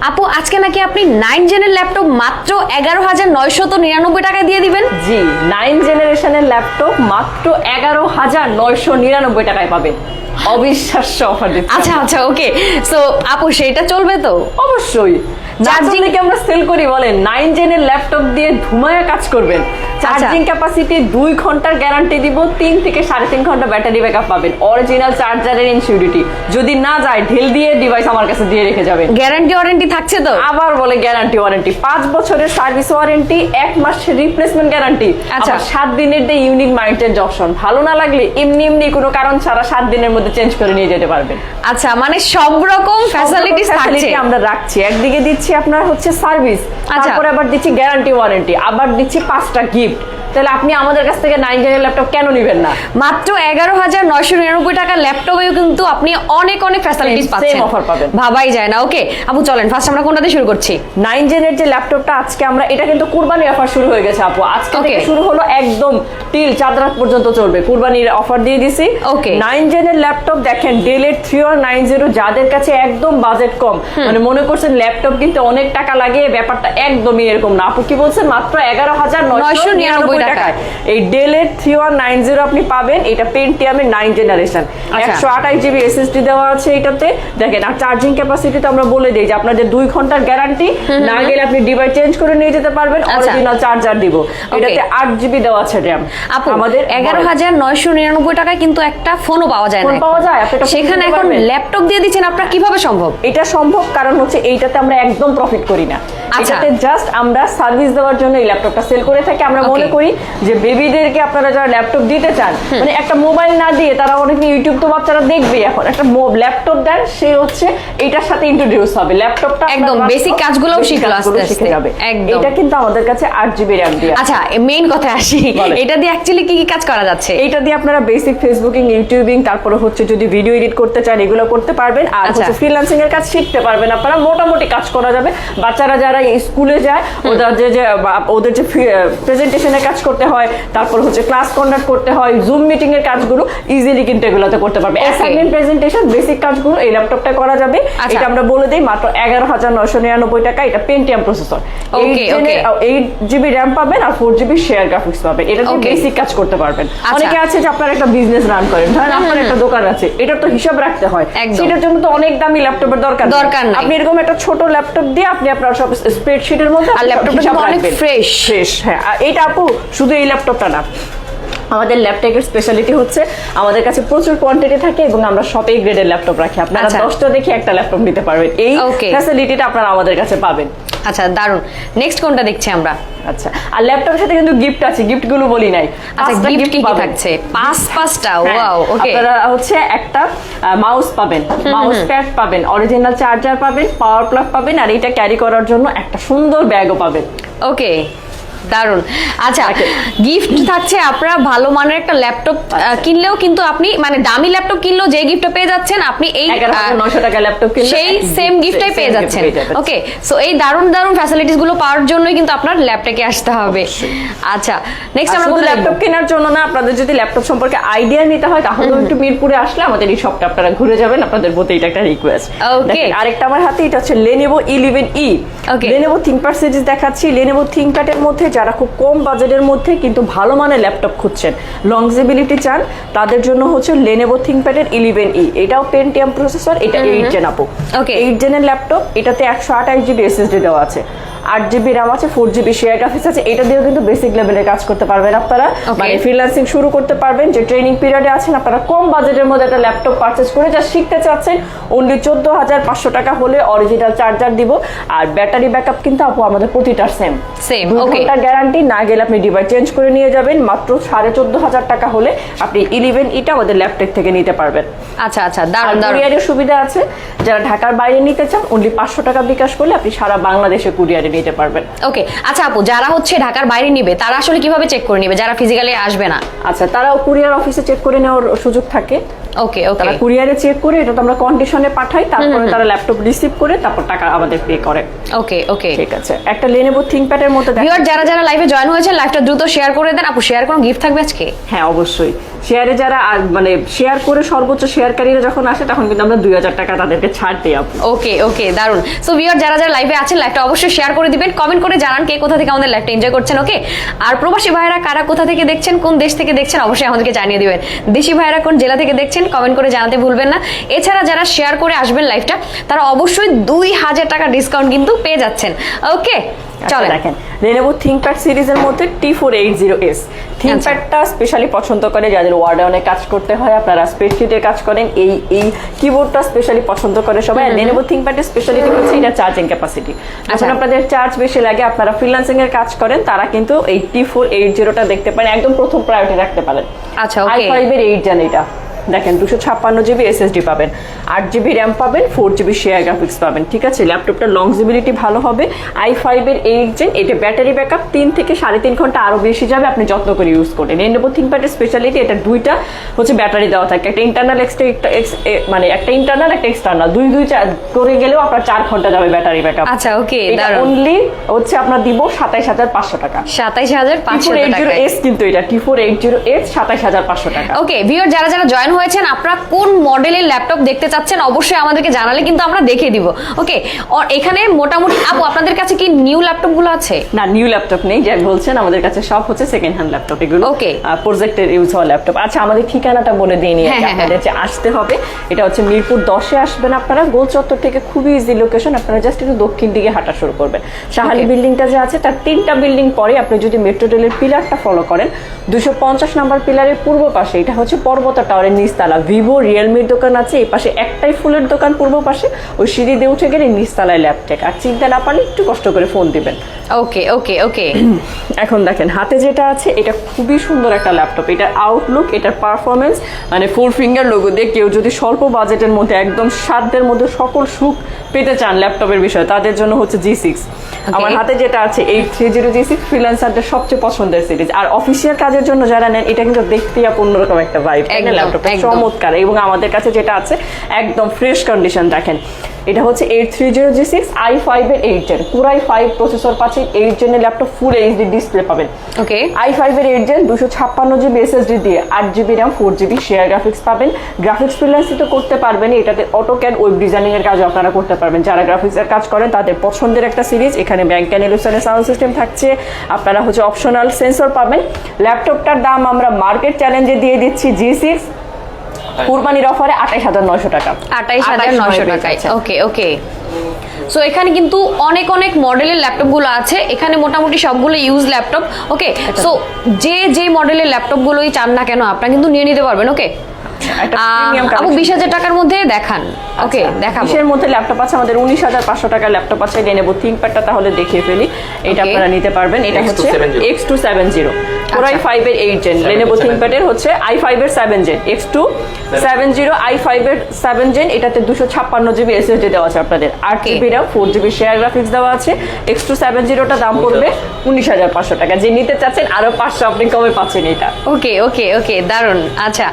আপু আজকে নাকি আপনি নাইন জেনের ল্যাপটপ মাত্র এগারো হাজার নয়শত নিরানব্বই টাকায় দিয়ে দিবেন? জি নাইন জেনারেশনের ল্যাপটপ মাত্র এগারো হাজার নয়শো নিরানব্বই টাকায় পাবেন। অবিশ্বাস্য অফার আচ্ছা আচ্ছা ওকে সো আপু সেটা চলবে তো? অবশ্যই। চার্জিং আমরা সেল করি বলেন? নাইন জেনের ল্যাপটপ দিয়ে ধুমায়া কাজ করবেন। চার্জিং ক্যাপাসিটি দুই ঘণ্টার গ্যারান্টি দিব তিন থেকে সাড়ে তিন ঘণ্টা ব্যাটারি ব্যাকআপ পাবেন। অরিজিনাল চার্জারের ইনসিউরিটি যদি না যায় ঢিল দিয়ে ডিভাইস আমার কাছে দিয়ে রেখে যাবেন। গ্যারান্টি ওয়ারেন্টি থাকছে তো? আবার বলে গ্যারান্টি ওয়ারেন্টি পাঁচ বছরের সার্ভিস ওয়ারেন্টি এক মাসের রিপ্লেসমেন্ট গ্যারান্টি আচ্ছা। সাত দিনের দিয়ে ইউনিক মাইন্ড চেঞ্জ অপশন ভালো না লাগলে এমনি এমনি কোনো কারণ ছাড়া সাত দিনের মধ্যে চেঞ্জ করে নিয়ে যেতে পারবেন। আচ্ছা মানে সব রকম ফ্যাসিলিটিস থাকছে। ফ্যাসিলিটি আমরা রাখছি। একদিকে দিচ্ছি আপনার হচ্ছে সার্ভিস আচ্ছা। তারপরে আবার দিচ্ছি গ্যারান্টি ওয়ারেন্টি আবার দিচ্ছি পাঁচটা গিফট তাহলে আপনি আমাদের কাছ থেকে নাইন জেনের ল্যাপটপ কেন নেবেন না? মাত্র এগারো হাজার নয়শো নিরানব্বই টাকার ল্যাপটপেও কিন্তু আপনি অনেক অনেক ফ্যাসিলিটিস পাচ্ছেন। offer পাবেন। ভাবাই যায় না। ওকে আপু চলেন ফার্স্ট আমরা কোনটা দিয়ে শুরু করছি? নাইন জেনের যে ল্যাপটপটা আজকে আমরা এটা কিন্তু কুরবানি অফার শুরু হয়ে গেছে আপু। আজকে থেকে শুরু হলো একদম টিল চাঁদ রাত পর্যন্ত চলবে। কুরবানির অফার দিয়ে দিছি। ওকে নাইন জেনের ল্যাপটপ দেখেন ডেলের থ্রি ওয়ান নাইন জিরো যাদের কাছে একদম বাজেট কম মানে মনে করছেন ল্যাপটপ কিন্তু অনেক টাকা লাগে ব্যাপারটা একদমই এরকম না। আপু কি বলছেন? মাত্র এগারো হাজার নয়শো নিরানব্বই টাকায়। টাকায়। এই ডেলের থ্রি ওয়ান নাইন জিরো আপনি পাবেন এটা পেন্টিয়ামের নাইন জেনারেশন আচ্ছা। একশো আঠাশ জিবি এসএসডি দেওয়া আছে এটাতে। দেখেন আর চার্জিং ক্যাপাসিটি তো আমরা বলে দিই যে আপনাদের দুই ঘণ্টার গ্যারান্টি না গেলে আপনি ডিভাইস চেঞ্জ করে নিয়ে যেতে পারবেন আচ্ছা। অরিজিনাল চার্জার দিব। এটাতে আট জিবি দেওয়া আছে র্যাম আমাদের এগারো হাজার নয়শো নিরানব্বই টাকায় কিন্তু একটা ফোনও পাওয়া যায় না পাওয়া যায়? সেখানে এখন ল্যাপটপ দিয়ে দিচ্ছেন আপনার কীভাবে সম্ভব? এটা সম্ভব কারণ হচ্ছে এইটাতে আমরা একদম প্রফিট করি না। আচ্ছা। এটাতে জাস্ট আমরা সার্ভিস দেওয়ার জন্য এই ল্যাপটপটা সেল করে থাকি। আমরা. মনে করি যে বেবিদেরকে আপনারা যারা ল্যাপটপ দিতে চান মানে একটা মোবাইল না দিয়ে তারা অনেক ইউটিউব তো বাচ্চারা দেখবে এখন। একটা ল্যাপটপ দেন সে হচ্ছে এটার সাথে ইন্ট্রোডিউস হবে। ল্যাপটপটা একদম, basic কাজগুলোও শিখলো আস্তে একদম। এটা কিন্তু আমাদের কাছে আট জিবি র্যাম দিয়ে আচ্ছা মেইন কথা আসি। এটা দিয়ে অ্যাকচুয়ালি কি কি কাজ করা যাচ্ছে? এইটা দিয়ে আপনারা বেসিক ফেসবুকিং ইউটিউবিং তারপরে হচ্ছে যদি ভিডিও এডিট করতে চান এগুলো করতে পারবেন। আর আচ্ছা। হচ্ছে ফ্রিল্যান্সিং এর কাজ শিখতে পারবেন আপনারা। মোটামুটি কাজ করা যাবে। বাচ্চারা যারা স্কুলে যায় ওদের যে ওদের যে প্রেজেন্টেশনের কাজ করতে হয় তারপর হচ্ছে ক্লাস কন্ডাক্ট করতে হয় জুম মিটিং এর কাজগুলো ইজিলি কিন্তু এগুলোতে করতে পারবে। অ্যাসাইনমেন্ট প্রেজেন্টেশন বেসিক কাজগুলো এই ল্যাপটপটা করা যাবে। আচ্ছা। এটা আমরা বলে দিই মাত্র এগারো হাজার নয়শো নিরানব্বই টাকা এটা Pentium processor. Eight GB RAM পাবেন আর ফোর জিবি শেয়ার গ্রাফিক্স পাবেন। এটা দিয়ে বেসিক কাজ করতে পারবেন। আচ্ছা। অনেকে আছে যে আপনার একটা বিজনেস রান করেন। ধরেন আপনার একটা দোকান আছে এটার তো হিসাব রাখতে হয়। সেটার জন্য তো অনেক দামি ল্যাপটপের দরকার দরকার। আপনি এরকম একটা ছোট ল্যাপটপ দিয়ে আপনি আপনার সব স্প্রেডশিটের মধ্যে আর ল্যাপটপটা অনেক fresh। ফ্রেশ হ্যাঁ। এটা আপু শুধু এই ল্যাপটপটা না আমাদের ল্যাপটপের স্পেশালিটি হচ্ছে আমাদের কাছে প্রচুর কোয়ান্টিটি থাকে এবং আমরা সব এই গ্রেডের ল্যাপটপ রাখি। আপনারা আচ্ছা। দশটা দেখে একটা ল্যাপটপ নিতে পারবেন। এই ফ্যাসিলিটিটা আপনারা আমাদের কাছে পাবেন। আচ্ছা দারুণ নেক্সট কোনটা দেখছি আমরা? আচ্ছা আর ল্যাপটপের সাথে কিন্তু গিফট আছে গিফটগুলো বলি নাই। আচ্ছা গিফট কি কি থাকছে? পাঁচ পাঁচটা? হ্যাঁ, ওয়াও ওকে আপনারা হচ্ছে একটা মাউস পাবেন। মাউস প্যাড পাবেন অরিজিনাল চার্জার পাবেন পাওয়ার প্লাগ পাবেন আর এটা ক্যারি করার জন্য একটা সুন্দর ব্যাগও পাবেন। ওকে দারুণ আচ্ছা গিফট থাকছে আপনারা ভালো মানের একটা ল্যাপটপ কিনলেও কিন্তু আপনি মানে দামি ল্যাপটপ কিনলেও যে গিফটটা পেয়ে যাচ্ছেন আপনি এই এগারো আহ, হাজার নশো টাকা ল্যাপটপ কিনলে সেই সেম গিফটটাই পেয়ে যাচ্ছেন। ওকে সো এই দারুণ দারুণ ফ্যাসিলিটিসগুলো পাওয়ার জন্যই কিন্তু আপনার ল্যাপটপে আসতে হবে। আচ্ছা নেক্সট আমরা শুধু ল্যাপটপ কেনার জন্য না আপনাদের যদি ল্যাপটপ সম্পর্কে আইডিয়া নিতে হয় তাহলে একটু মিরপুরে আসলে আমাদের এই শপটা আপনারা ঘুরে যাবেন আপনাদের প্রতি এটা একটা রিকোয়েস্ট ওকে আরেকটা আমার হাতে এটা হচ্ছে ই Okay. লেনেভো থিঙ্কপ্যাড সিরিজ দেখাচ্ছি লেনেভো থিঙ্কপ্যাডের মধ্যে যারা খুব কম বাজেটের মধ্যে কিন্তু ভালো মানের ল্যাপটপ খুঁজছেন। লংজিবিলিটি চান তাদের জন্য হচ্ছে লেনেভো প্যাডের ইলেভেন ই এটাও পেন্টিয়াম প্রসেসর এটা এইট জেন আপু. এইট জেনের ল্যাপটপ এটাতে একশো আঠাশ জিবি এসএসডি দেওয়া আছে। আট জিবি র্যাম আছে ফোর জিবি শেয়ার গ্রাফিক্স আছে এটা দিয়েও কিন্তু বেসিক লেভেলের কাজ করতে পারবেন আপনারা। মানে ফ্রিল্যান্সিং শুরু করতে পারবেন যে ট্রেনিং পিরিয়ডে আছেন আপনারা কম বাজেটের মধ্যে একটা ল্যাপটপ পারচেস করে যা শিখতে চাচ্ছেন অনলি চোদ্দ হাজার পাঁচশো টাকা হলে অরিজিনাল চার্জার দিব। আর ব্যাটারি ব্যাকআপ কিন্তু আপু আমাদের প্রতিটার সেম দুই okay. ঘণ্টা গ্যারান্টি না গেলে আপনি ডিভাইস চেঞ্জ করে নিয়ে যাবেন মাত্র সাড়ে চোদ্দ হাজার টাকা হলে আপনি ইলেভেন ইটা আমাদের ল্যাপটপ থেকে নিতে পারবেন। আচ্ছা আচ্ছা দারুণ দারুণ কুরিয়ারের সুবিধা আছে যারা ঢাকার বাইরে নিতে চান অনলি পাঁচশো টাকা বিকাশ করলে আপনি সারা বাংলাদেশে কুরিয়ারে নিতে পারবেন। ওকে আচ্ছা আপু যারা হচ্ছে ঢাকার বাইরে নিবে তারা আসলে কীভাবে চেক করে নিবে? যারা ফিজিক্যালি আসবে না? আচ্ছা তারাও কুরিয়ার অফিসে চেক করে নেওয়ার সুযোগ থাকে। ওকে ওকে তারা কুরিয়ারে চেক করে এটা তো আমরা কন্ডিশনে পাঠাই তারপরে তারা ল্যাপটপ রিসিভ করে তারপর টাকা আমাদের পে করে। ওকে ওকে ঠিক আছে। একটা লেনেভো থিঙ্কপ্যাডের মতো দেখ ভিউয়ার যারা যারা লাইভে জয়েন হয়েছেন লাইভটা দ্রুত শেয়ার করে দেন। আপু শেয়ার কোনো গিফট থাকবে আজকে? হ্যাঁ অবশ্যই। শেয়ারে যারা মানে শেয়ার করে সর্বোচ্চ শেয়ারকারীরা যখন আসে তখন কিন্তু আমরা দুই হাজার টাকা তাদেরকে ছাড় দিই ওকে ওকে দারুণ সো ভিউয়ার যারা যারা লাইভে আছেন লাইভটা অবশ্যই শেয়ার করে দিবেন কমেন্ট করে জানান কে কোথা থেকে আমাদের লাইভটা এনজয় করছেন ওকে আর প্রবাসী ভাইরা কারা কোথা থেকে দেখছেন কোন দেশ থেকে দেখছেন অবশ্যই আমাদেরকে জানিয়ে দিবেন। দেশি ভাইরা কোন জেলা থেকে দেখছেন কমেন্ট করে জানাতে ভুলবেন না। এছাড়া যারা শেয়ার করে আসবেন লাইভটা তারা অবশ্যই দুই হাজার টাকা ডিসকাউন্ট কিন্তু পেয়ে যাচ্ছেন। ওকে চলে চলেন। দেখেন লেনোভো থিঙ্কপ্যাড সিরিজের মধ্যে T four eight zero S থিঙ্কপ্যাডটা specially পছন্দ করে যাদের ওয়ার্ডে অনেক কাজ করতে হয় আপনারা স্প্রেডশিটে কাজ করেন এই এই কিবোর্ডটা স্পেশালি পছন্দ করে সবাই। লেনোভো থিঙ্কপ্যাডের স্পেশালিটি হচ্ছে এটা চার্জিং ক্যাপাসিটি যখন। আপনাদের চার্জ বেশি লাগে আপনারা ফ্রিল্যান্সিং এর কাজ করেন তারা কিন্তু এইটটি ফোর এইট জিরোটা দেখতে পারেন একদম প্রথম প্রায়োরিটি রাখতে পারেন। আচ্ছা, আই ফাইভ ফাইভের এইট জান এটা। দেখেন দুশো ছাপ্পান্ন জিবি এসএসডি পাবেন আট জিবি র্যাম পাবেন ফোর জিবি শেয়ার গ্রাফিক্স পাবেন ঠিক আছে? ল্যাপটপটা লংজিবিলিটি ভালো হবে আই ফাইভের এইট জেন এটা ব্যাটারি ব্যাকআপ তিন থেকে সাড়ে তিন ঘণ্টা আরও বেশি যাবে আপনি যত্ন করে ইউজ করেন এই নেব থিঙ্কপ্যাডের স্পেশালিটি এটা দুইটা হচ্ছে ব্যাটারি দেওয়া থাকে একটা ইন্টারনাল এক্সট্রা মানে একটা ইন্টারনাল একটা এক্সটার্নাল দুই দুই করে গেলেও আপনার চার ঘণ্টা যাবে ব্যাটারি ব্যাকআপ আচ্ছা, ওকে অনলি হচ্ছে আপনার দিব সাতাইশ হাজার পাঁচশো টাকা। সাতাইশ হাজার পাঁচশো এইট জিরো এস কিন্তু এটা T four eight zero S সাতাইশ হাজার পাঁচশো টাকা। ওকে ভিউয়ার যারা যারা জয়েন হয়েছেন আপনারা কোন মডেলের ল্যাপটপ দেখতে চাচ্ছেন অবশ্যই আমাদেরকে জানালে কিন্তু আমরা দেখে দিব। ওকে এখানে মোটামুটি আপু আপনাদের কাছে কি নিউ ল্যাপটপগুলো আছে? না নিউ ল্যাপটপ নেই যে বলছেন আমাদের কাছে সব হচ্ছে সেকেন্ড হ্যান্ড ল্যাপটপ এগুলো। Okay. প্রজেক্টের ইউজ হওয়া ল্যাপটপ আচ্ছা আমাদের ঠিকানাটা বলে দিয়ে নিয়ে হ্যাঁ, হ্যাঁ, আপনাদের যে আসতে হবে এটা হচ্ছে মিরপুর দশে আসবেন আপনারা গোল চত্বর থেকে খুবই ইজি লোকেশন আপনারা জাস্ট একটু দক্ষিণ দিকে হাঁটা শুরু করবেন। শাহালি. বিল্ডিংটা যে আছে তার তিনটা বিল্ডিং পরে আপনি যদি মেট্রো রেলের পিলারটা ফলো করেন দুশো পঞ্চাশ নাম্বার পিলারের পূর্ব পাশে এটা হচ্ছে পর্বত টাওয়ারের নিচতলা ভিভো রিয়েলমির দোকান আছে এই পাশে একটাই ফুলের দোকান পূর্ব পাশে। ওই সিঁড়ি দিয়ে উঠে গেলে নিচতলায় ল্যাপটেক আর চিন্তা না পারলে একটু কষ্ট করে ফোন দিবেন। ওকে ওকে ওকে এখন দেখেন হাতে যেটা আছে এটা খুবই সুন্দর একটা ল্যাপটপ এটার আউটলুক এটার পারফরমেন্স মানে ফোর ফিঙ্গার লোগো দিয়ে কেউ যদি স্বল্প বাজেটের মধ্যে একদম সাধ্যের মধ্যে সকল সুখ পেতে চান ল্যাপটপের বিষয়ে তাদের জন্য হচ্ছে জি সিক্স আমার হাতে যেটা আছে এই থ্রি জিরো জি সিক্স ফ্রিল্যান্সারদের সবচেয়ে পছন্দের সিরিজ আর অফিসিয়াল কাজের জন্য যারা নেন এটা কিন্তু দেখতেই অন্যরকম একটা ভাইব একদম। চমৎকার। এবং আমাদের কাছে যেটা আছে একদম ফ্রেশ কন্ডিশন দেখেন। এটা হচ্ছে eight three zero G six i ফাইভের এইট জেন পুরাই ফাইভ প্রসেসর পাচ্ছেন এইট জেনের ল্যাপটপ ফুল এইচডি ডিসপ্লে পাবেন। ওকে আই ফাইভের এইট জেন দুশো ছাপ্পান্ন জিবি এসএসডি দিয়ে আট GB RAM four GB share graphics পাবেন। গ্রাফিক্স ফ্রিল্যান্সি তো করতে পারবেন এটাতে অটো অটোক্যাড ওয়েব ডিজাইনিং এর কাজও আপনারা করতে পারবেন। যারা গ্রাফিক্স এর কাজ করেন তাদের পছন্দের একটা সিরিজ এখানে ব্যাংক ক্যানেলুসানের সাউন্ড সিস্টেম থাকছে। আপনারা হচ্ছে অপশনাল সেন্সর পাবেন। ল্যাপটপটার দাম আমরা মার্কেট চ্যালেঞ্জে দিয়ে দিচ্ছি জি সিক্স কুরবানির অফারে আঠাইশ হাজার নয়শো টাকা। আঠাইশ হাজার নয়শো টাকা ওকে ওকে সো এখানে কিন্তু অনেক অনেক মডেলের ল্যাপটপগুলো আছে। এখানে মোটামুটি সবগুলো ইউজ ল্যাপটপ ওকে সো যে যে মডেলের ল্যাপটপ গুলোই চান না কেন আপনারা কিন্তু নিয়ে নিতে পারবেন। ওকে আপু বিশ হাজার টাকার মধ্যে দেখান। ওকে আচ্ছা, দেখাবো। বিশের মধ্যে ল্যাপটপ আছে আমাদের উনিশ হাজার পাঁচশো টাকার ল্যাপটপ আছে। এটা নেব থিঙ্কপ্যাডটা তাহলে দেখিয়ে ফেলি। এটা আপনারা নিতে পারবেন। এটা হচ্ছে এক্স টু সেভেন জিরো আচ্ছা। ফাইভ এর এইট জেন লেনেবো থিঙ্কপ্যাডের হচ্ছে আই ফাইভ এর seven gen X two seven zero i five এর সেভেন জেন এটাতে দুশো ছাপ্পান্ন জিবি এসএসডি দেওয়া আছে আপনাদের। আট. GB RAM four GB share graphics দেওয়া আছে। এক্স টু সেভেন জিরোটা দাম পড়বে উনিশ হাজার পাঁচশো টাকা। যে নিতে চাচ্ছেন আরও পাঁচশো আপনি কমে পাচ্ছেন এটা। ওকে ওকে ওকে দারুণ আচ্ছা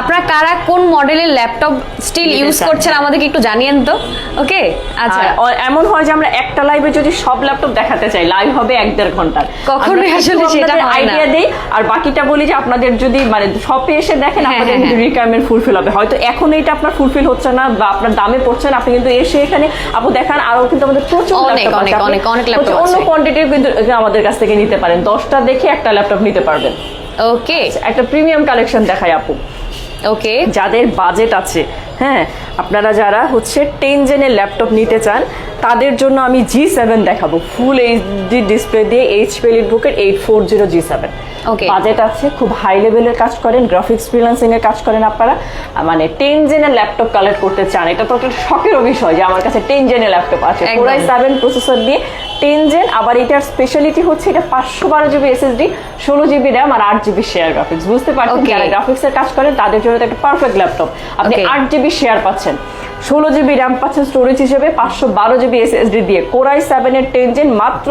আপনারা কারা কোন মডেলের ল্যাপটপ স্টিল ইউজ করছেন আমাদেরকে একটু জানিয়েন তো। ওকে আচ্ছা। এমন হয় যে আমরা একটা লাইভে যদি সব ল্যাপটপ দেখাতে চাই লাইভ হবে এক দেড় ঘণ্টার। কখনোই আসলে সেটা আইডিয়া দেই আর বাকিটা বলি যে আপনাদের যদি মানে শপে এসে দেখেন হ্যাঁ, আপনাদের হ্যাঁ, রিকোয়ারমেন্ট ফুলফিল হবে। হয়তো এখন এটা আপনার ফুলফিল হচ্ছে না বা আপনার দামে পড়ছে না আপনি কিন্তু এসে এখানে আপু দেখান আরও কিন্তু আমাদের প্রচুর অনেক, ল্যাপটপ অনেক, অনেক, অনেক ল্যাপটপ অন্য। কোয়ান্টিটির কিন্তু আমাদের কাছ থেকে নিতে পারেন। দশটা দেখে একটা ল্যাপটপ নিতে পারবেন। ওকে একটা প্রিমিয়াম কালেকশন দেখায় আপু। ওকে যাদের বাজেট আছে হ্যাঁ আপনারা যারা হচ্ছে টেন জেনের ল্যাপটপ নিতে চান, তাদের জন্য আমি জি সেভেন দেখাবো ফুল এইচডি ডিসপ্লে দিয়ে এইচ পেলিট বুকের eight four zero G seven. Budget আছে খুব হাই লেভেলের কাজ করেন গ্রাফিক্স ফ্রিল্যান্সিং এর কাজ করেন আপনারা। মানে টেন জেনের ল্যাপটপ কালেক্ট করতে চান এটা তো একটা শখেরও বিষয় যে আমার কাছে টেন জেনের ল্যাপটপ আছে। পুরাই সেভেন প্রসেসর দিয়ে টেন জেন আবার এটার স্পেশালিটি হচ্ছে এটা পাঁচশো বারো জিবি এসএসডি ষোলো জিবি র্যাম আর আট জিবি শেয়ার গ্রাফিক্স বুঝতে পারছেন. যারা গ্রাফিক্স এর কাজ করেন তাদের জন্য একটা পারফেক্ট ল্যাপটপ আপনি আট জিবি শেয়ার পাচ্ছেন। ষোলো জিবি র্যাম পাচ্ছেন স্টোরেজ হিসেবে পাঁচশো বারো জিবি এসএসডি দিয়ে। কোরাই সেভেনের টেন জেন মাত্র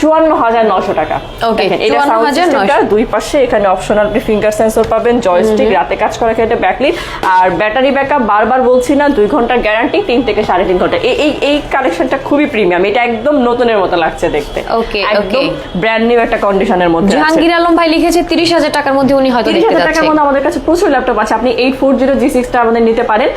চুয়ান্ন হাজার নশো টাকা। Okay, দেখেন, এটা 54,900 sound system টা দুই পাশে এখানে অপশনাল ফিঙ্গার সেন্সর পাবেন জয়স্টিক রাতে কাজ করার ক্ষেত্রে ব্যাকলিট আর ব্যাটারি ব্যাকআপ বারবার বলছি না দুই ঘণ্টার গ্যারান্টি তিন থেকে সাড়ে তিন ঘণ্টা। এই এই কালেকশনটা খুবই প্রিমিয়াম এটা একদম নতুনের মতো লাগছে দেখতে। Okay, একদম ব্র্যান্ড নিউ একটা কন্ডিশনের মধ্যে জাহাঙ্গীর আলম ভাই লিখেছে তিরিশ হাজার টাকার মধ্যে উনি হয়তো তিরিশ হাজার টাকার মধ্যে আমাদের কাছে প্রচুর ল্যাপটপ আছে। আপনি এইট ফোর জিরো জি সিক্সটা আমাদের নিতে পারেন।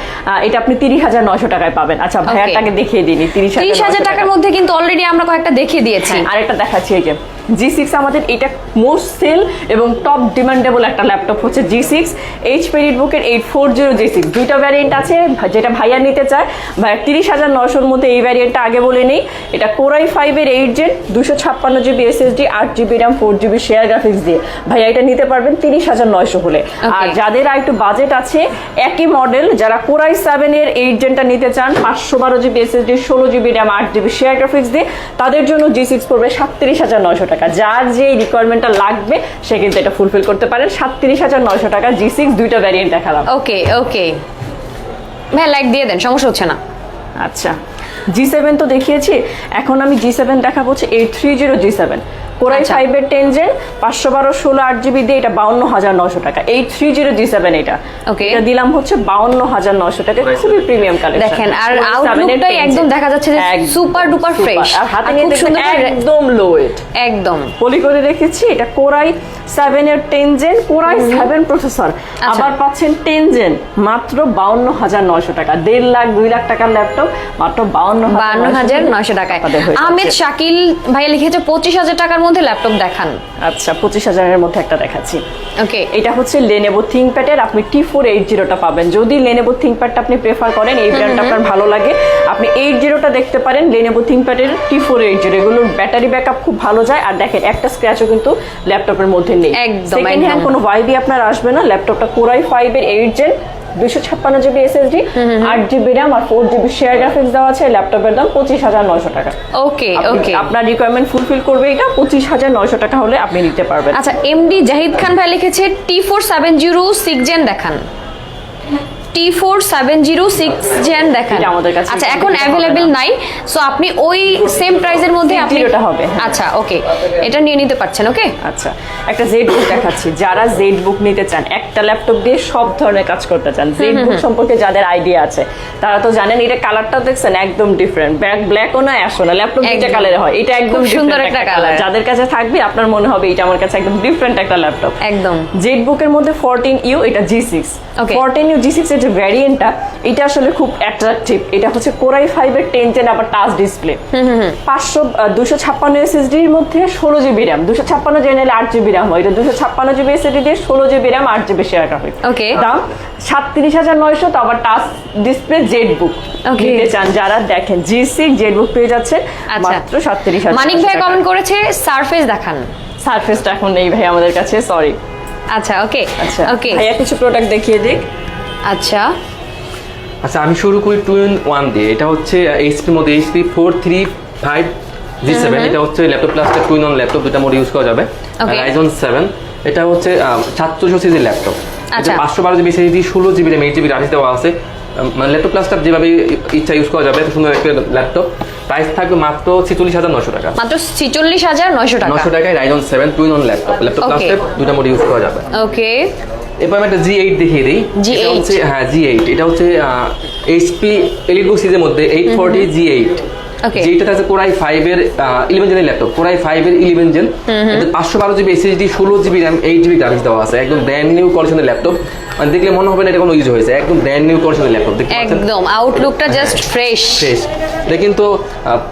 এটা আপনি তিরিশ হাজার নশো টাকায় পাবেন। আচ্ছা ভাইয়াটাকে দেখিয়ে দিই তিরিশ তিরিশ হাজার টাকার মধ্যে কিন্তু অলরেডি আমরা কয়েকটা দেখিয়ে দিয়েছি। হ্যাঁ, আরেকটা দেখাচ্ছি এই যে। জি সিক্স আমাদের এটা মোস্ট সেল এবং টপ ডিমান্ডেবল একটা ল্যাপটপ হচ্ছে জি সিক্স এইচ পেরিড বুকের eight four zero G six দুইটা ভ্যারিয়েন্ট আছে যেটা ভাইয়া নিতে চায়। ভাইয়া তিরিশ হাজার নশোর মধ্যে এই ভ্যারিয়েন্টটা আগে বলে নেই। এটা কোরাই ফাইভের এইট জেন দুশো ছাপ্পান্ন জিবি এসএসডি আট GB RAM four GB share graphics দিয়ে। ভাইয়া এটা নিতে পারবেন তিরিশ হাজার নয়শো হলে। আর যাদের আর একটু বাজেট আছে একই মডেল যারা কোরাই সেভেনের এইট জেনটা নিতে চান পাঁচশো বারো জিবি এসএসডি ষোলো জিবি র্যাম আট জিবি শেয়ার গ্রাফিক্স দিয়ে তাদের জন্য জি সিক্স পড়বে সাতত্রিশ হাজার নয়শো টাকা। যার যে রিকোয়ারমেন্টটা লাগবে সে কিন্তু এটা ফুলফিল করতে পারেন। সাতত্রিশ হাজার নয়শো টাকা জি সিক্স দুইটা ভ্যারিয়েন্ট দেখালাম। ওকে ওকে ভাই লাইক দিয়ে দেন সমস্যা হচ্ছে না। আচ্ছা। জি সেভেন তো দেখিয়েছি। এখন আমি জি সেভেন দেখাবো হচ্ছে eight three zero G seven core i. ফাইভের টেন জেন পাঁচশো বারো ষোলো আট জিবি দিয়ে এটা বাউন্ন হাজার নশো টাকা। Eight three zero G seven এটা। Okay. এটা দিলাম হচ্ছে বাউন্ন হাজার নশো টাকা খুবই প্রিমিয়াম কালেকশন দেখেন, আর outlookটাই একদম দেখা যাচ্ছে যে super duper fresh। আর হাতে নিয়ে একদম লো ওয়েট একদম। পলি করে রেখেছি এটা কোরাই সেভেন এর ten gen core i seven processor. আবার পাচ্ছেন টেন জেন মাত্র বাউন্ন হাজার নয়শো টাকা। দেড় লাখ দুই লাখ টাকার ল্যাপটপ মাত্র বাউন্ন বান্ন হাজার টাকায়। আপনাদের হয়ে আহমেদ শাকিল ভাই লিখেছে পঁচিশ হাজার টাকার মধ্যে ল্যাপটপ দেখান। আচ্ছা পঁচিশ হাজারের মধ্যে একটা দেখাচ্ছি। ওকে এটা হচ্ছে লেনেভো থিঙ্কপ্যাডের আপনি টি ফোর এইট জিরোটা পাবেন। যদি লেনেভো থিঙ্কপ্যাডটা আপনি প্রেফার করেন এই ব্র্যান্ডটা আপনার ভালো লাগে। আপনি এইট জিরোটা দেখতে পারেন লেনেভো থিঙ্কপ্যাডের টি ফোর এইট জিরো এগুলোর ব্যাটারি ব্যাকআপ খুব ভালো যায়। আর দেখেন একটা স্ক্র্যাচও কিন্তু ল্যাপটপের মধ্যে নেই। একদম, সেকেন্ড হ্যান্ড। কোনো ওয়াইবি আপনার আসবে না। ল্যাপটপটা কোরাই ফাইভের এইট জেন দুশো ছাপ্পান্ন জিবি এসএসডি আট জিবি র্যাম আর ফোর জিবি শেয়ার গ্রাফিক্স দেওয়া আছে ল্যাপটপের দাম পঁচিশ হাজার নয়শো টাকা। ওকে ওকে আপনার রিকোয়ারমেন্ট ফুলফিল করবে এটা পঁচিশ হাজার নয়শো টাকা হলে আপনি নিতে পারবেন। আচ্ছা এমডি জাহিদ খান ভাই লিখেছে T four seven zero six gen দেখান। T four seven zero six gen দেখান। আমাদের কাছে আচ্ছা এখন অ্যাভেলেবেল। নাই। সো আপনি ওই সেম প্রাইসের মধ্যে আপনি জিরোটা হবে, হ্যাঁ। আচ্ছা ওকে এটা নিয়ে নিতে পারছেন ওকে আচ্ছা একটা জেড বুক দেখাচ্ছি। যারা জেড বুক নিতে চান একটা ল্যাপটপ দিয়ে সব ধরনের কাজ করতে চান জেড বুক সম্পর্কে যাদের আইডিয়া আছে তারা তো জানেন এটা কালারটা দেখছেন একদম ডিফারেন্ট ব্যাক ব্ল্যাকও না অ্যাশও না। ল্যাপটপ দুইটা। কালারে হয়। এটা একদম সুন্দর একটা কালার যাদের কাছে থাকবে আপনার মনে হবে এটা আমার কাছে একদম ডিফারেন্ট একটা ল্যাপটপ একদম। জেড বুকের মধ্যে ফোরটিন ইউ এটা G six. Fourteen U G six এর যে ভ্যারিয়েন্টটা এটা আসলে খুব অ্যাট্রাকটিভ এটা হচ্ছে কোরাই ফাইভের টেন টেন আবার টাচ ডিসপ্লে পাঁচশো দুশো ছাপ্পান্ন এসএসডির মধ্যে ষোলো জিবি র্যাম দুশো ছাপ্পান্ন জেনারেল আট জিবি র্যাম হয়। এটা দুশো ছাপ্পান্ন জিবি এসএসডি দিয়ে ষোলো জিবি র্যাম আট জিবি শেয়ার গ্রাফিক Okay. দাম সাতত্রিশ হাজার নয়শো তো আবার টাচ ডিসপ্লে জেড বুক. নিতে চান যারা দেখেন জি সিক্স জেড বুক পেয়ে যাচ্ছেন আচ্ছা। মাত্র সাতত্রিশ হাজার মানিক ভাই কমেন্ট করেছে সারফেস দেখান। সারফেসটা এখন নেই ভাই আমাদের কাছে সরি আচ্ছা ওকে আচ্ছা। ওকে ভাইয়া কিছু প্রোডাক্ট দেখিয়ে দিক। আচ্ছা। আচ্ছা আমি শুরু করি টু ইন ওয়ান দিয়ে। এটা হচ্ছে এইচপির মধ্যে HP four three five G seven এটা হচ্ছে ল্যাপটপ প্লাসটা টু ইন ওয়ান ল্যাপটপ দুটা মোড ইউজ করা যাবে. রাইজন সেভেন এটা হচ্ছে সাতশোশো সিজির ল্যাপটপ আচ্ছা। পাঁচশো বারো জিবি সিজি ষোলো GB RAM eight GB graphics দেওয়া আছে। মানে ল্যাপটপ প্লাসটা যেভাবে ইচ্ছা ইউজ করা যাবে এত সুন্দর একটা ল্যাপটপ প্রাইস থাকবে মাত্র ছেচল্লিশ হাজার নশো টাকা। মাত্র ছিচল্লিশ হাজার নয়শো টাকা। নশো টাকায় Ryzen seven two one laptop laptop. প্লাসটা দুটা মোড ইউজ করা যাবে। ওকে এরপর আমি একটা জি এইট দেখিয়ে দিই। G8 এটা হচ্ছে হ্যাঁ জি এইট এটা হচ্ছে এইচপি এলিট বুক সিরিজের মধ্যে এইট ফোরটি জি এইট যেটা আছে কোরাই ফাইভ এর ইলেভেন জেনের ল্যাপটপ কোরাই ফাইভ এর ইলেভেন জেন পাঁচশো বারো জিবি এসএসডি ষোলো GB RAM eight GB graphics দেওয়া আছে। একদম ব্র্যান্ড নিউ কন্ডিশনের ল্যাপটপ মানে দেখলে মনে হবে না এটা কোনো ইউজ হয়েছে একদম ব্র্যান্ড নিউ কন্ডিশনের ল্যাপটপ দেখতে একদম আউটলুকটা জাস্ট ফ্রেশ ফ্রেশ এটা কিন্তু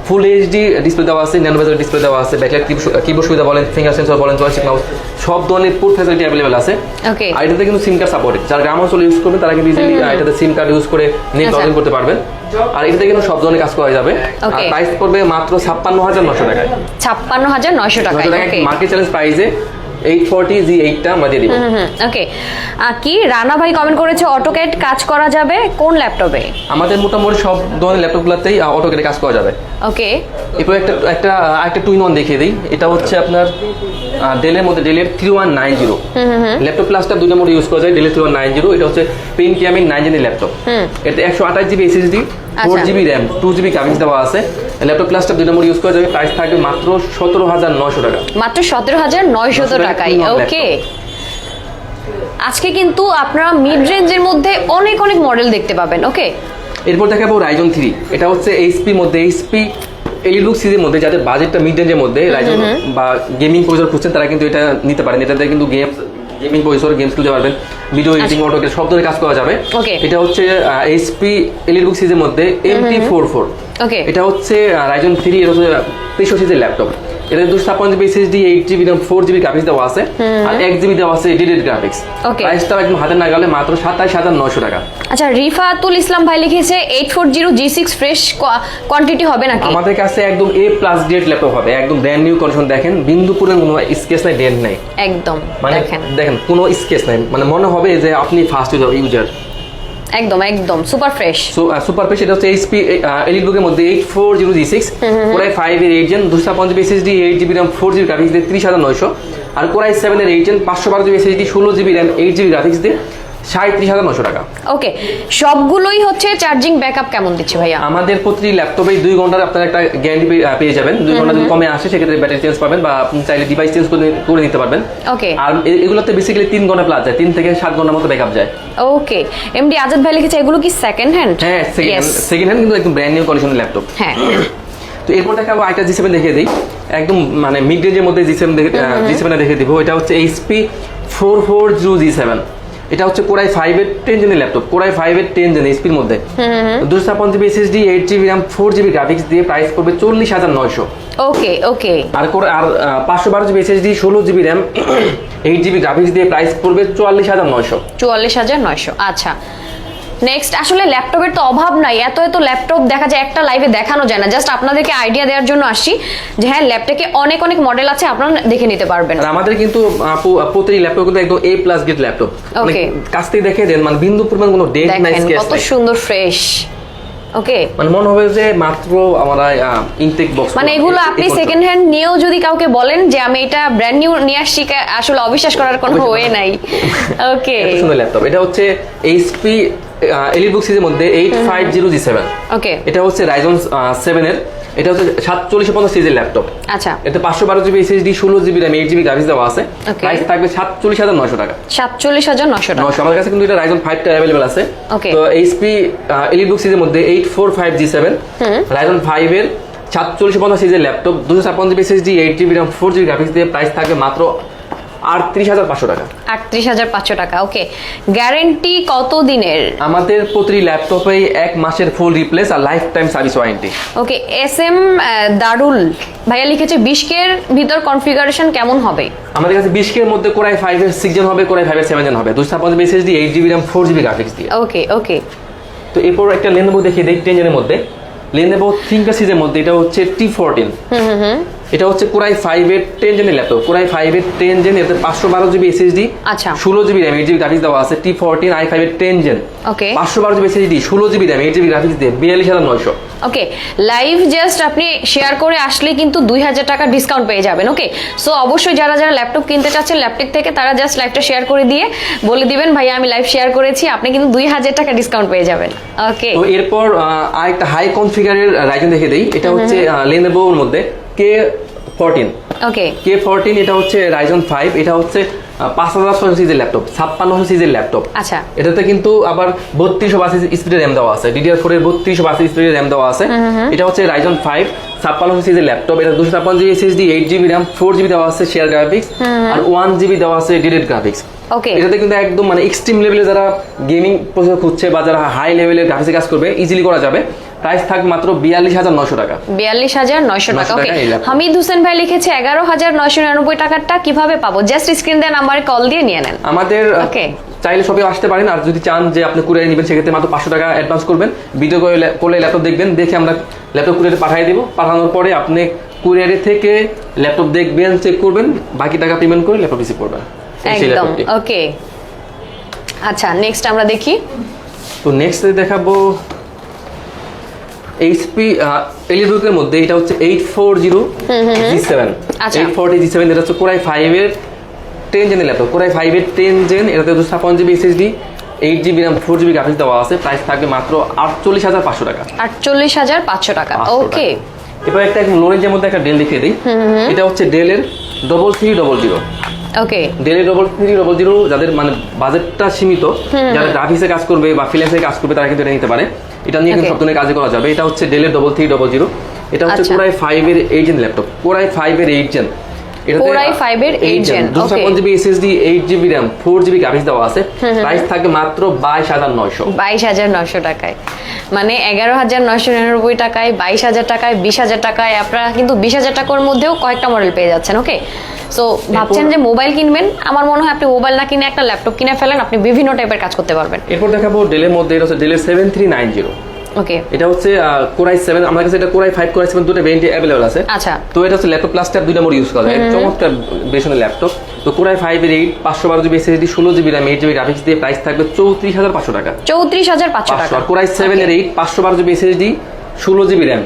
ফুল এইচডি ডিসপ্লে দেওয়া আছে ন্যানো বেজার ডিসপ্লে দেওয়া আছে ব্যাকলাইট কিবোর্ড সুবিধা বলেন ফিঙ্গার সেন্সর বলেন জয়স্টিক মাউস সব ধরনের ফ্যাসিলিটি অ্যাভেলেবল আছে। Okay. আর এটাতে কিন্তু সিম কার্ড সাপোর্ট যারা গ্রাম অঞ্চলে ইউজ করবেন তারা কিন্তু ইজিলি এটাতে সিম কার্ড ইউজ করে নেট আচ্ছা। করতে পারবেন। আর এটাতে কিন্তু সব ধরনের কাজ করা যাবে। আর প্রাইস পড়বে মাত্র ছাপ্পান্ন হাজার নশো টাকায়। ছাপ্পান্ন হাজার টাকা নশো টাকায় মার্কেট চ্যালেঞ্জ প্রাইসে এইট ফোরটি জি এইটটা দিব। ওকে কি রানা ভাই কমেন্ট করেছে অটোক্যাড কাজ করা যাবে? কোন ল্যাপটপে আমাদের মোটামুটি সব ধরনের ল্যাপটপগুলোতেই অটো কেটে কাজ করা যাবে। ওকে এরপর একটা একটা একটা টুইন ওয়ান দেখিয়ে দিই। এটা হচ্ছে আপনার ডেলের মধ্যে ডেলের three one nine zero laptop প্লাসটা দুটো মোড ইউজ করা যায় ডেলের থ্রি ওয়ান নাইন জিরো এটা হচ্ছে পেন্টিয়ামের নাইন জেনের ল্যাপটপ এতে একশো আঠাশ GB SSD four. GB RAM two GB graphics দেওয়া আছে। ল্যাপটপ প্লাসটা দুটো মোড ইউজ করা যাবে প্রাইস থাকবে মাত্র সতেরো হাজার নশো টাকা। মাত্র সতেরো হাজার নয়শত নয়শো টাকায় ওকে আজকে কিন্তু আপনারা মিড রেঞ্জের মধ্যে অনেক অনেক মডেল দেখতে পাবেন ওকে এরপর দেখাবো রাইজন থ্রি এটা হচ্ছে এইচপি মধ্যে এইচপি এলিবুক সিরিজের মধ্যে যাদের বাজেটটা মিড রেঞ্জের মধ্যে রাইজন বা গেমিং প্রসেসর খুঁজছেন তারা কিন্তু এটা নিতে পারেন। এটাতে কিন্তু গেম গেমিং প্রসেসর গেমস খেলতে পারবেন। ভিডিও এডিটিং অটো সব ধরনের কাজ করা যাবে। এটা হচ্ছে এইচপি এলিবুক সিরিজের মধ্যে এমটি ফোর ফোর এটা হচ্ছে রাইজন থ্রি এটা হচ্ছে তেইশশো সিরিজের ল্যাপটপ এটা দুশো ছাপ্পান্ন GB SSD eight GB four GB graphics দেওয়া আছে। আর এক জিবি দেওয়া আছে এডিটেড গ্রাফিক্স প্রাইসটা একদম হাতে না গেলে মাত্র সাতাশ হাজার নশো টাকা। আচ্ছা রিফাতুল ইসলাম ভাই লিখেছে eight four zero G six fresh quantity হবে নাকি? আমাদের কাছে একদম এ প্লাস গ্রেড ল্যাপটপ হবে একদম ব্র্যান্ড নিউ কন্ডিশন দেখেন বিন্দুপুরের কোনো স্কেচ নাই ডেন্ট নাই। একদম মানে দেখেন। কোনো স্কেচ নাই। মানে মনে হবে যে আপনি ফার্স্ট ইউজার একদম একদম সুপার ফ্রেশ সুপার ফ্রেশ এটা হচ্ছে এইচপি এলিট বুকের মধ্যে eight four zero G six core i five এর এইট জেন দুশো পঞ্চাশ SSD eight GB RAM four GB graphics দিয়ে ত্রিশ হাজার নয়শো। আর কোরাই সেভেন এর এইট জেন পাঁচশো বারো জিবি এসএসডি ষোলো GB RAM eight GB graphics দিয়ে। সাঁত্রিশ হাজার নশো টাকা। ওকে সবগুলোই হচ্ছে চার্জিং ব্যাকআপ কেমন দিচ্ছে ভাইয়া? আমাদের প্রতিটি ল্যাপটপে দুই ঘণ্টার আপনার একটা গ্যারান্টি পেয়ে যাবেন। দুই ঘণ্টা যদি কমে আসে সেক্ষেত্রে ব্যাটারি চেঞ্জ পাবেন বা আপনি চাইলে ডিভাইস চেঞ্জ করে নিতে পারবেন। ওকে। আর এগুলোতে বেসিক্যালি তিন ঘণ্টা প্লাস যায়। তিন থেকে সাত ঘণ্টার মতো ব্যাকআপ যায়। ওকে। এমডি আজাদ ভাই লিখেছে এগুলো কি সেকেন্ড হ্যান্ড হ্যাঁ সেকেন্ড হ্যান্ড কিন্তু একদম ব্র্যান্ড নিউ কন্ডিশনের ল্যাপটপ হ্যাঁ। তো এরপর দেখাবো আরেকটা জি সেভেন দেখিয়ে দিই। একদম মানে মিড রেঞ্জের মধ্যে জি সেভেন জি সেভেন দেখিয়ে দিব। এটা হচ্ছে HP four four zero G seven এটা হচ্ছে কোরাই ফাইভ এর টেন জেনের ল্যাপটপ কোরাই ফাইভ এর টেন জেন স্পির মধ্যে। দুশো ছাপ্পান্ন GB SSD eight GB RAM four GB graphics দিয়ে প্রাইস করবে চল্লিশ হাজার নয়শো। ওকে ওকে আর করে আর পাঁচশো বারো জিবি এসএসডি ষোলো GB RAM eight GB graphics দিয়ে প্রাইস করবে চুয়াল্লিশ হাজার নয়শো। চুয়াল্লিশ হাজার নয়শো আচ্ছা। নেক্সট আসলে ল্যাপটপের তো অভাব নাই। এত এত ল্যাপটপ দেখা যায় একটা লাইভে দেখানো যায় না। জাস্ট আপনাদেরকে আইডিয়া দেওয়ার জন্য আসছি যে হ্যাঁ ল্যাপটপে অনেক অনেক মডেল আছে আপনারা দেখে নিতে পারবেন। আর আমাদের কিন্তু আপু প্রতিটি ল্যাপটপ কিন্তু একদম A plus grade laptop okay কাছ থেকে দেখে দেন মানে বিন্দু পরিমাণ কোনো ডেট নাই কত সুন্দর ফ্রেশ ওকে মানে মনে হবে যে মাত্র আমরা ইনটেক বক্স মানে এগুলো আপনি সেকেন্ড হ্যান্ড নিয়েও যদি কাউকে বলেন যে আমি এটা ব্র্যান্ড নিউ নিয়ে আসছি আসলে অবিশ্বাস করার কোনো ওয়ে নাই। ওকে সুন্দর ল্যাপটপ এটা হচ্ছে এইচপি এলিট বুক সিরিজের মধ্যে eight five zero G seven okay এটা হচ্ছে রাইজন সেভেন এর। এটা হচ্ছে সাতচল্লিশ পঞ্চাশ সিরিজের ল্যাপটপ আচ্ছা। এতে পাঁচশো বারো জিবি এসএসডি ষোলো GB RAM eight GB graphics দেওয়া আছে। প্রাইস থাকবে সাতচল্লিশ হাজার নশো টাকা। সাতচল্লিশ হাজার নশো টাকা। নশো আমার কাছে কিন্তু এটা রাইজন ফাইভটা অ্যাভেলেবল আছে. তো এইচপি এলিট বুক সিরিজের মধ্যে eight four five G seven Ryzen five এর সাতচল্লিশ পঞ্চাশ সিরিজের ল্যাপটপ দুশো ছাপ্পান্ন GB SSD eight GB RAM four GB graphics দিয়ে প্রাইস থাকবে মাত্র আটত্রিশ হাজার পাঁচশো টাকা। আটত্রিশ হাজার পাঁচশো টাকা ওকে। গ্যারেন্টি কত দিনের আমাদের প্রতিটি ল্যাপটপে এক মাসের ফুল রিপ্লেস আর life time service warranty okay S M Darul ভাইয়া লিখেছে বিশকের ভিতর কনফিগারেশন কেমন হবে? আমাদের কাছে বিশ এর মধ্যে কোরাই ফাইভ এর সিক্স জেন হবে কোরাই ফাইভ এর সেভেন জেন হবে। দুশো ছাপ্পান্ন GB SSD eight GB RAM four GB graphics দিয়ে। Okay okay. তো এরপর একটা লেনেভো দেখিয়ে দিই টেন জেনের মধ্যে। লেনেভো থিঙ্কার সিজের মধ্যে এটা হচ্ছে টি ফোরটিন এটা হচ্ছে কোরাই ফাইভ এর টেন জেনের ল্যাপটপ। কোরাই ফাইভ এর টেন জেন এতে পাঁচশো বারো জিবি এসএসডি আচ্ছা। ষোলো GB RAM eight GB graphics দেওয়া আছে টি ফোরটিন আই ফাইভ এর টেন জেন ওকে পাঁচশো বারো জিবি এসএসডি ষোলো GB RAM eight GB graphics দিয়ে বিয়াল্লিশ হাজার নয়শো। ওকে লাইভ জাস্ট আপনি শেয়ার করে আসলে কিন্তু দুই হাজার টাকা ডিসকাউন্ট পেয়ে যাবেন ওকে সো অবশ্যই যারা যারা ল্যাপটপ কিনতে চাচ্ছেন ল্যাপটপ থেকে তারা জাস্ট লাইভটা শেয়ার করে দিয়ে বলে দিবেন ভাই আমি লাইভ শেয়ার করেছি আপনি কিন্তু দুই হাজার টাকা ডিসকাউন্ট পেয়ে যাবেন। ওকে তো এরপর আরেকটা হাই কনফিগারের রাইজন দেখে দিই। এটা হচ্ছে লেনেভোর মধ্যে। কে ফোরটিন ওকে কে ফোরটিন এটা হচ্ছে রাইজন ফাইভ এটা হচ্ছে পাঁচ হাজার ছয়শো সিজের ল্যাপটপ ছাপ্পান্নশো সিজের ল্যাপটপ আচ্ছা। এটাতে কিন্তু আবার বত্রিশশো বাসি স্পিডের র্যাম দেওয়া আছে ডিডিআর ফোর এর বত্রিশশো বাসি স্পিডের র্যাম দেওয়া আছে। এটা হচ্ছে রাইজন ফাইভ ছাপ্পান্নশো সিজের ল্যাপটপ এটা দুশো ছাপ্পান্ন GB SSD eight GB RAM four GB দেওয়া আছে শেয়ার গ্রাফিক্স আর ওয়ান জিবি দেওয়া আছে ডিরেক্ট গ্রাফিক্স ওকে এটাতে কিন্তু একদম মানে এক্সট্রিম লেভেলে যারা গেমিং প্রসেসর খুঁজছে বা যারা হাই লেভেলের গ্রাফিক্সে কাজ করবে ইজিলি করা যাবে। প্রাইস থাকবে মাত্র বিয়াল্লিশ হাজার নশো টাকা। বিয়াল্লিশ হাজার নয়শো টাকা ওকে। হামিদ হোসেন ভাই লিখেছে এগারো হাজার নয়শো নিরানব্বই টাকারটা কীভাবে পাবো? জাস্ট স্ক্রিন নাম্বারে কল দিয়ে নিয়ে নেন। আমাদের চাইলে সবাই আসতে পারেন আর যদি চান যে আপনি কুরিয়ার নেবেন সেক্ষেত্রে মাত্র পাঁচশো টাকা অ্যাডভান্স করবেন। ভিডিও করে ল্যাপটপ দেখবেন দেখে আমরা ল্যাপটপ কুরিয়ারে পাঠিয়ে দিব। পাঠানোর পরে আপনি কুরিয়ারে থেকে ল্যাপটপ দেখবেন চেক করবেন বাকি টাকা পেমেন্ট করে ল্যাপটপ রিসিভ করবেন। একদম ওকে আচ্ছা নেক্সট আমরা দেখি। তো নেক্সট দেখাবো এইচপি এলিডুকের মধ্যে এটা হচ্ছে eight four zero G seven. Eight forty G seven এটা হচ্ছে কোরাই ফাইভের টেন ল্যাপটপ কোরাই ফাইভের টেন জেন এটাতে ছাপ্পান্ন GB SSD eight GB RAM four GB graphics দেওয়া আছে। প্রাইস থাকবে মাত্র আটচল্লিশ হাজার পাঁচশো টাকা। আটচল্লিশ হাজার পাঁচশো টাকা। ওকে এবার একটা লো রেঞ্জের মধ্যে একটা ডেল দেখিয়ে দিই। এটা হচ্ছে ডেলের double three double zero okay ডেলের ডবল থ্রি ডবল জিরো যাদের মানে বাজেটটা সীমিত যারা গ্রাফিক্সে কাজ করবে বা ফ্রিল্যান্সে কাজ করবে তারা কিন্তু এটা নিতে পারে। এটা নিয়ে কিন্তু ধরনের কাজে করা যাবে। এটা হচ্ছে ডেলের ডবল থ্রি ডবল জিরো এটা হচ্ছে আচ্ছা। কোরাই ফাইভ এর eight gen laptop core i five এর এইট জেন Core i5 এর 8 gen, দুশো okay. ছাপ্পান্ন GB SSD eight GB RAM four GB graphics দেওয়া আছে। প্রাইস থাকবে মাত্র বাইশ হাজার নয়শো। বাইশ হাজার নশো টাকায়। মানে টাকায় টাকায় আপনারা কিন্তু বিশ হাজার টাকার মধ্যেও কয়েকটা মডেল পেয়ে যাচ্ছেন ওকে সো ভাবছেন যে মোবাইল কিনবেন? আমার মনে হয় আপনি মোবাইল না কিনে একটা ল্যাপটপ কিনে ফেলেন আপনি বিভিন্ন টাইপের কাজ করতে পারবেন। এরপর দেখাবো ডেলের মধ্যে এটা হচ্ছে ডেলের seven three nine zero okay এটা হচ্ছে কোরাই আমার কাছে এটা কোরাই দুটো ভেরিয়েন্ট আছে। আচ্ছা। তো এটা হচ্ছে ল্যাপটপ প্লাস ট্যাব দুইটা মোড ইউজ করা। যায় চমৎকার বেশনের ল্যাপটপ। তো কোরাই এর জিবি এসএসডি ষোলো GB RAM eight GB graphics দিয়ে প্রাইস থাকবে চৌত্রিশ হাজার পাঁচশো টাকা। চৌত্রিশ হাজার পাঁচশো পাঁচশো। টাকা। কোরাই এর জিবি এসএসডি ষোলো জিবি র্যাম.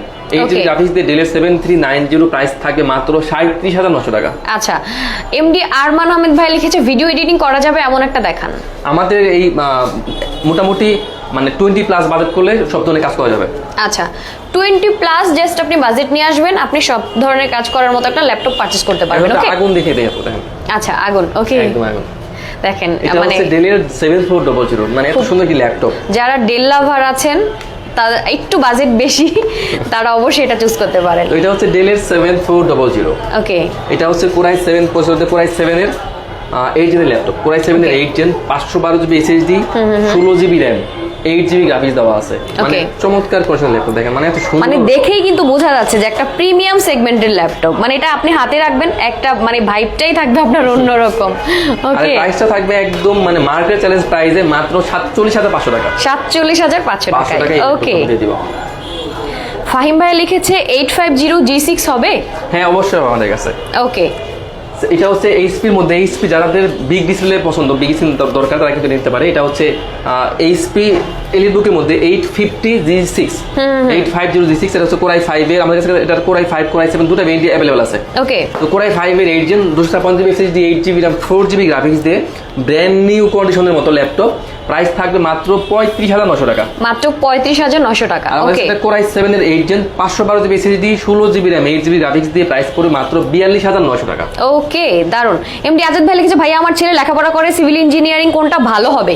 গ্রাফিক্স দিয়ে ডেলের seven three nine zero price থাকবে মাত্র সাঁত্রিশ হাজার নশো টাকা। আচ্ছা। এমডি আরমান আহমেদ ভাই লিখেছে ভিডিও এডিটিং করা যাবে এমন একটা দেখান। আমাদের এই মোটামুটি মানে টোয়েন্টি প্লাস বাজেট করলে সব ধরনের কাজ করা যাবে। আচ্ছা টোয়েন্টি প্লাস জাস্ট আপনি বাজেট নিয়ে আসবেন আপনি সব ধরনের কাজ করার মতো একটা ল্যাপটপ পারচেস করতে পারবেন ওকে আগুন দেখে দেয় দেখেন আচ্ছা আগুন ওকে একদম আগুন। দেখেন এটা মানে হচ্ছে ডেলের সেভেন ফোর ডবল জিরো মানে এত সুন্দর কি ল্যাপটপ যারা ডেল লাভার আছেন তাদের একটু বাজেট বেশি তারা অবশ্যই এটা চুজ করতে পারেন। এটা হচ্ছে ডেলের seven four double zero okay এটা হচ্ছে core i seven processor core i সেভেনের এইট জেনের ল্যাপটপ কোরাই সেভেনের এইট জেন পাঁচশো বারো জিবি এসএসডি ষোলো GB RAM eight GB graphics দেওয়া আছে। মানে চমৎকার কোর্সের ল্যাপটপ দেখেন মানে এত সুন্দর। মানে দেখেই কিন্তু বোঝা যাচ্ছে যে একটা প্রিমিয়াম সেগমেন্টের ল্যাপটপ মানে এটা আপনি হাতে রাখবেন একটা মানে ভাইবটাই থাকবে আপনার অন্যরকম ওকে প্রাইসটা থাকবে একদম মানে মার্কেট চ্যালেঞ্জ প্রাইসে মাত্র সাতচল্লিশ হাজার পাঁচশো টাকা। সাতচল্লিশ হাজার পাঁচশো পাঁচশো টাকায়। টাকা ওকে ফাহিম ভাই লিখেছে eight five zero G six হবে? হ্যাঁ অবশ্যই আমাদের কাছে। ওকে এটা হচ্ছে এইচপির মধ্যে এইচপি যাদের বিগ ডিসপ্লে পছন্দ বিগ স্ক্রিন দরকার তারা কিন্তু নিতে পারে। এটা হচ্ছে এইচপি এলিবুকের মধ্যে eight fifty G six eight five zero G six এটা হচ্ছে কোরাই ফাইভ এর আমাদের কাছে এটা core i five core i seven দুটো ভেরিয়েন্ট অ্যাভেলেবল আছে। ওকে তো কোরাই ফাইভ এর এইট জেন দুশো ছাপ্পান্ন GB SSD eight GB four GB graphics দিয়ে ব্র্যান্ড নিউ কন্ডিশনের মতো ল্যাপটপ প্রাইস থাকবে মাত্র পঁয়ত্রিশ হাজার নশো টাকা। মাত্র পঁয়ত্রিশ হাজার নশো টাকা। আমাদের কোরাই সেভেন এর এইট জেন পাঁচশো বারো জিবি এসএসডি ষোলো GB RAM eight GB graphics দিয়ে প্রাইস পড়বে মাত্র বিয়াল্লিশ হাজার নশো টাকা। ওকে দারুণ এমডি আজাদ ভাই লিখেছে ভাই আমার ছেলে লেখাপড়া করে সিভিল ইঞ্জিনিয়ারিং কোনটা ভালো হবে?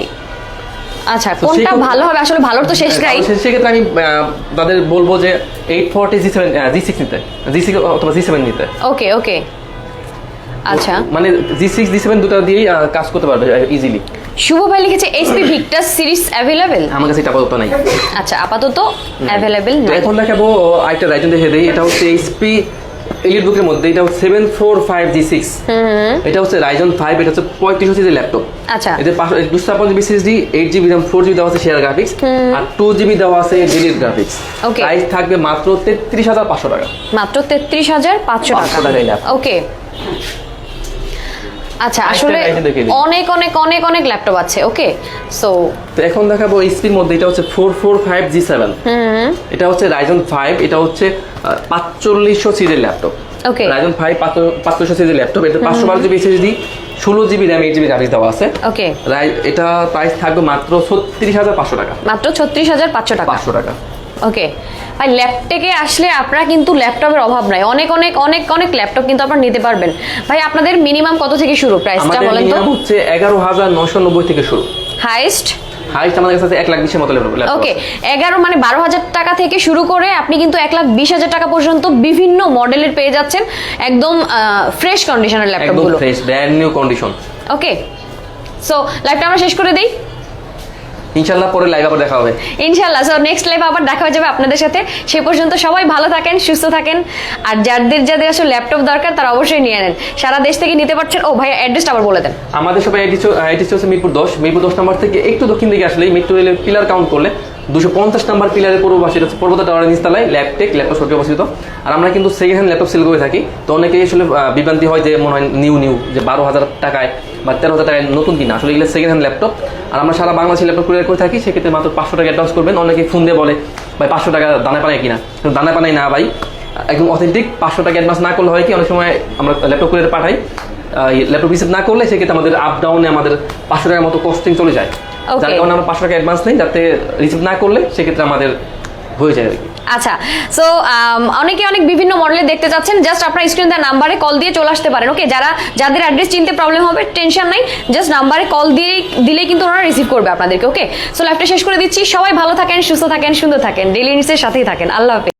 আচ্ছা কোনটা ভালো হবে? আসলে ভালোর তো শেষ নাই। সেক্ষেত্রে আমি তাদের বলব যে eight forty G seven G six নিতে জি সিক্স অথবা জি সেভেন নিতে। ওকে ওকে আচ্ছা। মানে জি সিক্স জি সেভেন দুটো দিয়েই কাজ করতে পারবে ইজিলি শুভ ভাই লিখেছে এইচপি ভিক্টাস সিরিজ অ্যাভেলেবেল আমার কাছে এটা আপাতত নাই। আচ্ছা আপাতত অ্যাভেলেবেল নাই। এখন দেখাবো আরেকটা রাইজন দেখে দিই এটা হচ্ছে এইচপি এলিট বুকের মধ্যে এটা হচ্ছে seven four five G six এটা হচ্ছে রাইজন ফাইভ এটা হচ্ছে পঁয়ত্রিশ সিরিজের ল্যাপটপ আচ্ছা। এদের দুশো ছাপ্পান্ন GB SSD eight GB RAM four GB দেওয়া আছে শেয়ার গ্রাফিক্স আর টু জিবি দেওয়া আছে ডিলিট গ্রাফিক্স Okay. প্রাইস থাকবে মাত্র তেত্রিশ হাজার পাঁচশো টাকা। মাত্র তেত্রিশ হাজার পাঁচশো 500 টাকা। ওকে আচ্ছা আসলে অনেক অনেক অনেক অনেক ল্যাপটপ আছে ওকে? সো তো এখন দেখাবো এইচপির মধ্যে এটা হচ্ছে four four five G seven এটা হচ্ছে রাইজন ফাইভ এটা হচ্ছে পাঁচচল্লিশশো সিরিজের ল্যাপটপ। Okay. রাইজন ফাইভ পাঁচশো সিরিজের ল্যাপটপ। এটা পাঁচশো বারো জিবি এসএসডি ষোলো GB RAM eight GB graphics দেওয়া আছে। ওকে। এটা প্রাইস থাকবে মাত্র ছত্রিশ হাজার পাঁচশো টাকা। মাত্র ছত্রিশ হাজার পাঁচশো টাকা। পাঁচশো টাকা। ওকে ভাই ল্যাপটপে আসলে আপনারা কিন্তু ল্যাপটপের অভাব নাই। অনেক অনেক অনেক অনেক ল্যাপটপ কিন্তু আপনারা নিতে পারবেন। ভাই আপনাদের মিনিমাম কত থেকে শুরু প্রাইসটা বলেন তো? হচ্ছে এগারো হাজার নশো নব্বই থেকে শুরু। হাইস্ট হাইস্ট আমাদের কাছে এক লাখ বিশের মতো ওকে এগারো মানে বারো হাজার টাকা থেকে শুরু করে আপনি কিন্তু এক লাখ বিশ হাজার টাকা পর্যন্ত বিভিন্ন মডেলের পেয়ে যাচ্ছেন। একদম ফ্রেশ কন্ডিশনের একদম ল্যাপটপগুলো fresh brand new condition okay so লাইভটা আমরা শেষ করে দিই। ইনশাল্লাহ পরে লাইভ আবার দেখা হবে। ইনশাল্লাহ সো নেক্সট লাইভ আবার দেখা হয়ে যাবে আপনাদের সাথে। সে পর্যন্ত সবাই ভালো থাকেন সুস্থ থাকেন। আর যাদের যাদের আসলে ল্যাপটপ দরকার তারা অবশ্যই নিয়ে নেন। সারা দেশ থেকে নিতে পারছেন। ও ভাই অ্যাড্রেস আবার বলে দেন। আমাদের সবাই এডিস হচ্ছে মিরপুর দশ। মিরপুর দশ নম্বর থেকে একটু দক্ষিণ দিকে আসলে মেট্রো রেলের পিলার কাউন্ট করলে দুশো পঞ্চাশ নাম্বার পূর্ব পাশে এটা হচ্ছে পর্বত টাওয়ারের নিচতলায় ল্যাপটেক ল্যাপটপ শপে অবস্থিত। আর আমরা কিন্তু সেকেন্ড হ্যান্ড ল্যাপটপ সেল করে থাকি। তো অনেকেই আসলে বিভ্রান্তি হয় যে মনে হয় নিউ নিউ যে বারো হাজার টাকায় বা তেরো হাজার টাকায় নতুন কিনা। আসলে এগুলো সেকেন্ড হ্যান্ড ল্যাপটপ আর আমরা সারা বাংলাদেশে ল্যাপটপ কুরিয়ার করে থাকি, সেক্ষেত্রে মাত্র পাঁচশো টাকা অ্যাডভান্স করবেন। অনেকে ফোন দিয়ে বলে, ভাই, পাঁচশো টাকা দানা পানায় কিনা? কিন্তু দানা পানায় না, ভাই। একদম অথেন্টিক পাঁচশো টাকা অ্যাডভান্স না করলে হয় কি, অনেক সময় আমরা ল্যাপটপ কুরিয়ার পাঠাই। ল্যাপটপ রিসিভ না করলে সেক্ষেত্রে আমাদের আপ ডাউনে আমাদের পাঁচশো টাকার মতো কস্টিং চলে যায়. যার কারণে আমরা পাঁচশো টাকা অ্যাডভান্স নেই যাতে রিসিভ না করলে সেক্ষেত্রে আমাদের হয়ে যায় আচ্ছা সো অনেকে অনেক বিভিন্ন মডেলে দেখতে চাচ্ছেন জাস্ট আপনার স্ক্রিন নাম্বারে কল দিয়ে চলে আসতে পারেন ওকে যারা যাদের অ্যাড্রেস চিনতে প্রবলেম হবে টেনশন নাই জাস্ট নাম্বারে কল দিয়ে দিলেই কিন্তু ওনারা রিসিভ করবে আপনাদেরকে ওকে সো লাইফটা শেষ করে দিচ্ছি সবাই ভালো থাকেন সুস্থ থাকেন সুন্দর থাকেন ডেলি নিউজের সাথেই থাকেন আল্লাহ হাফেজ।